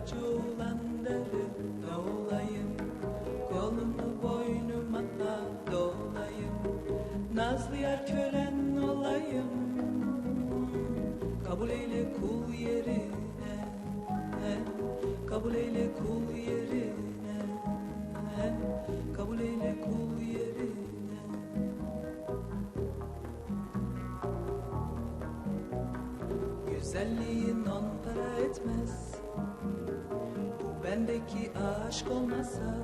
karaca olan aşk olmasa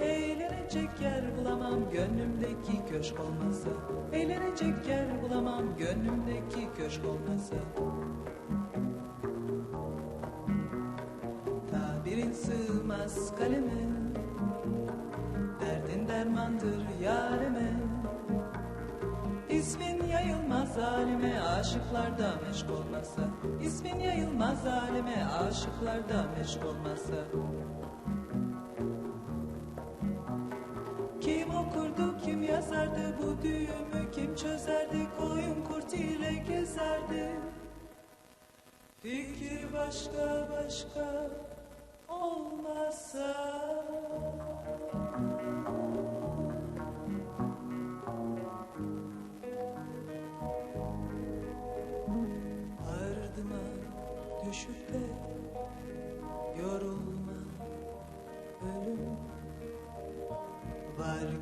Eğlenecek yer bulamam gönlümdeki köşk olmasa Eğlenecek yer bulamam gönlümdeki köşk olmasa. Tabirin sığmaz kaleme Derdin dermandır yarime yayılmaz aleme aşıklarda meşk olmasa. İsmin yayılmaz aleme aşıklarda meşk olmasa. Kim okurdu kim yazardı bu düğümü? Kim çözerdi koyun kurt ile gezerdi. Fikir başka başka olmasa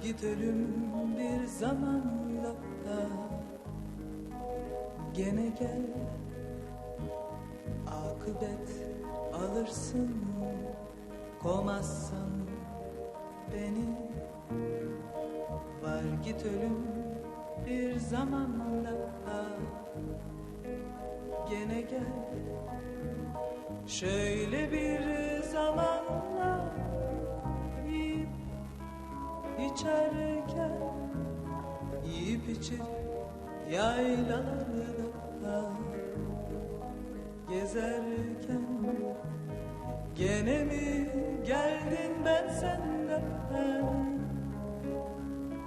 Ölüm bir zamanla Gene gel. Akıbet alırsın Kovmazsan beni. Var git ölüm bir zamanla Gene gel. Şöyle bir içerken Yiyip içip yaylalarda Gezerken Gene mi geldin ben senden?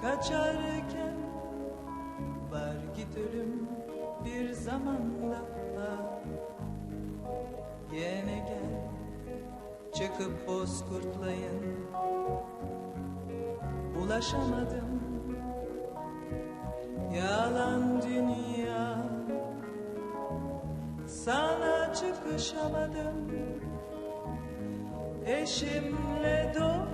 Kaçarken Var git ölüm bir zamanla Gene gel çıkıp bozkurtlayın Ulaşamadım. Yalan dünya. Sana çıkışamadım. Eşimle dostumla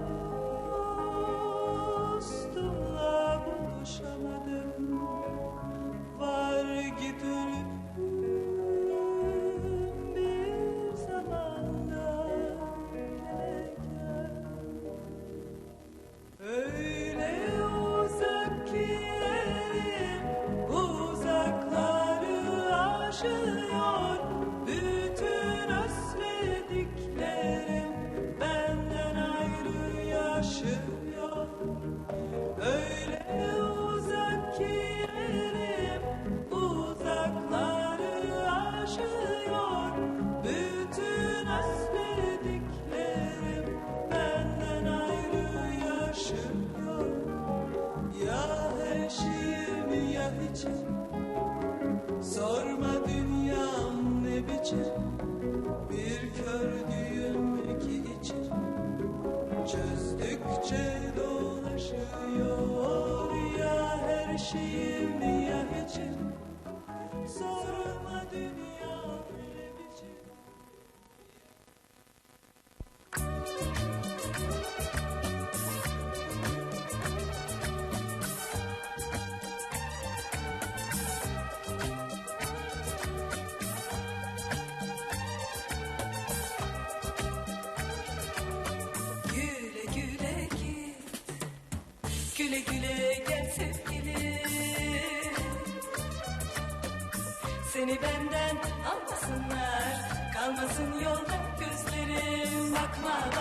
gözlerim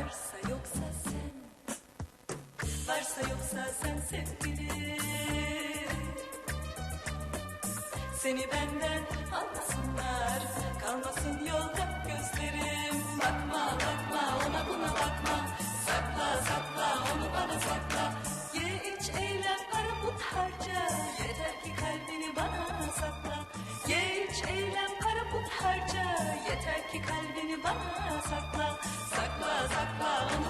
Varsa yoksa sen. Varsa yoksa sen sevgilim. Seni benden anlasınlar Kalmasın yolda gözlerim. Bakma bakma ona buna bakma. Sakla sakla onu bana sakla. Ye iç eğlen para paramut harca. Yeter ki kalbini bana sakla. Ye iç eğlen para paramut harca. Yeter ki kalbini bana sakla. sakla sakla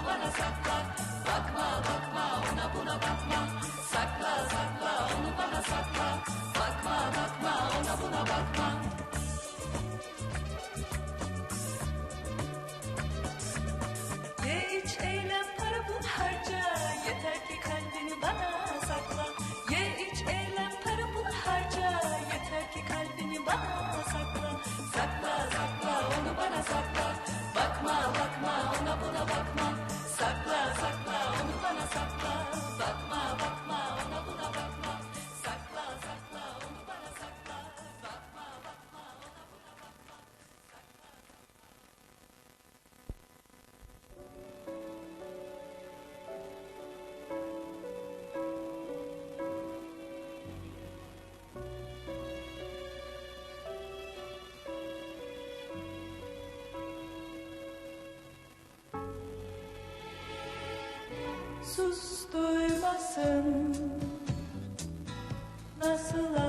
sus duymasın. Nasıl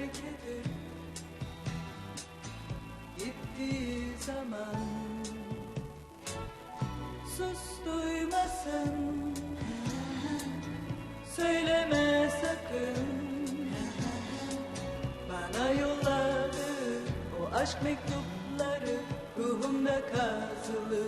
terk edip gittiği zaman Sus duymasın. Söyleme sakın. Bana yolladı o aşk mektupları Ruhumda kazılı.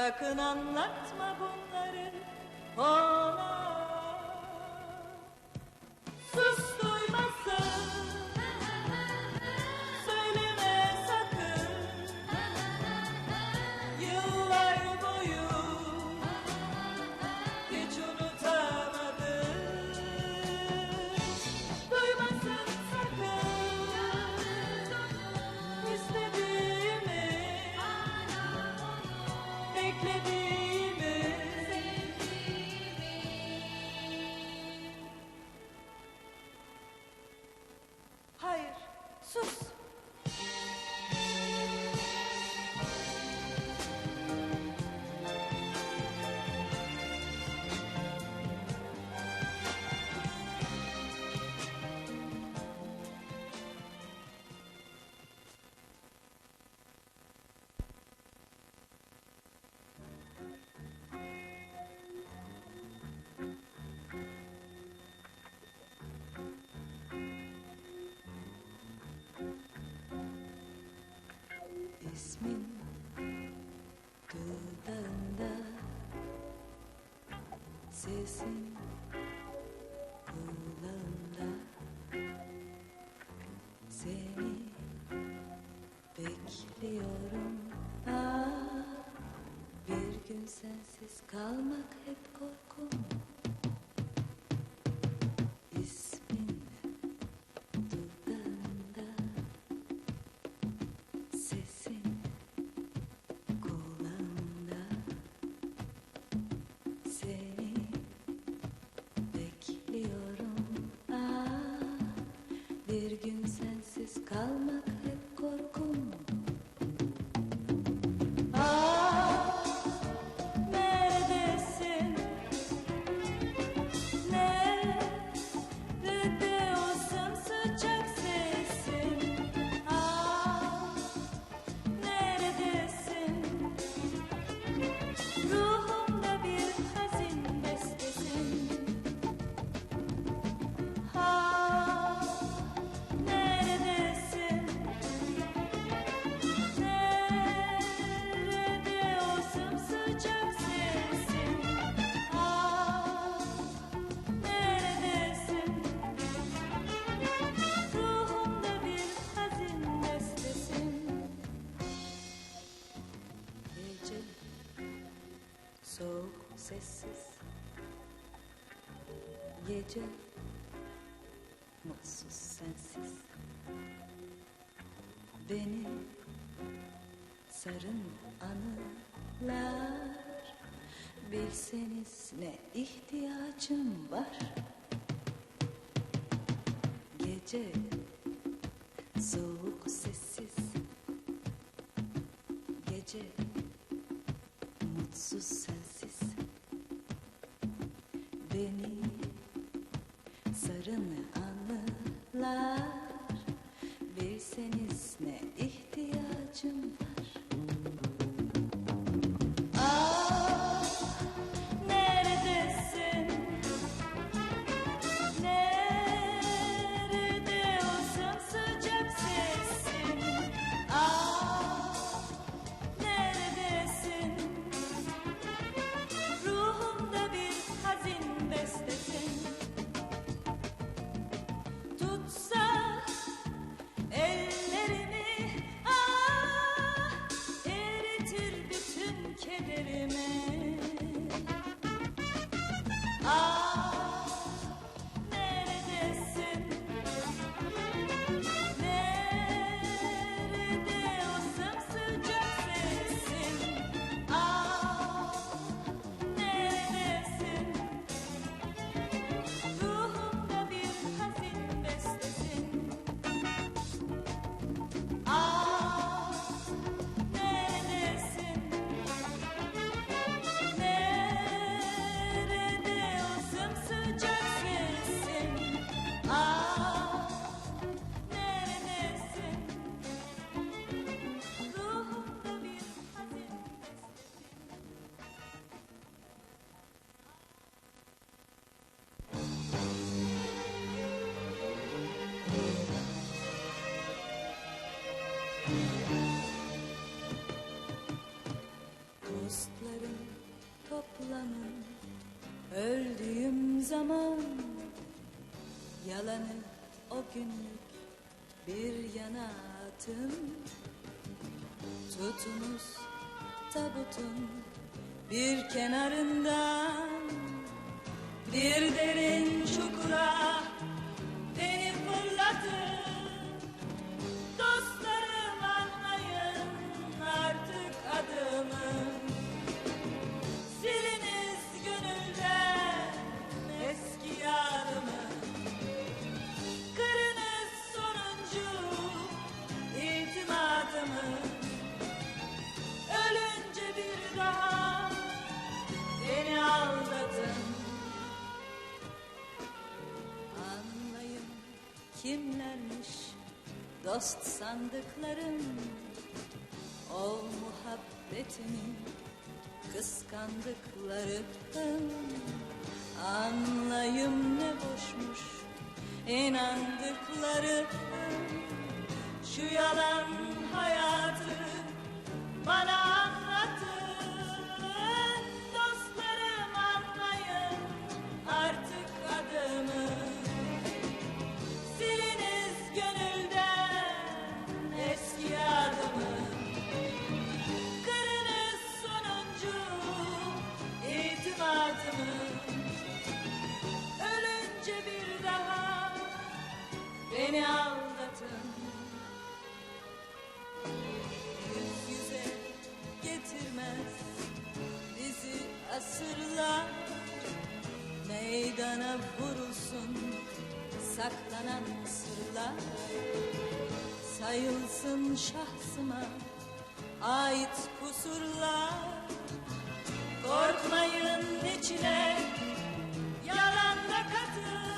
Sakın anlatma bunları ona Sus. Sus. resmin dudağında Sesin kulağında Seni bekliyorum. Ah, Bir gün sensiz kalmak hep korkum. Gece mutsuz sensiz. Beni sarın anılar. Bilseniz ne ihtiyacım var? Gece soğuk sessiz. Gece mutsuz sensiz. Beni anılar. Bilseniz ne kederimi Ah bir yana atın. Tutunuz tabutun bir kenarından. Bir derin çukura kimlermiş dost sandıklarım O muhabbetimi kıskandıklarım Anlayım ne boşmuş inandıklarım Şu yalan hayatı bana saklanan sırlar. Sayılsın şahsıma ait kusurlar. Korkmayın içine yalan da katıl.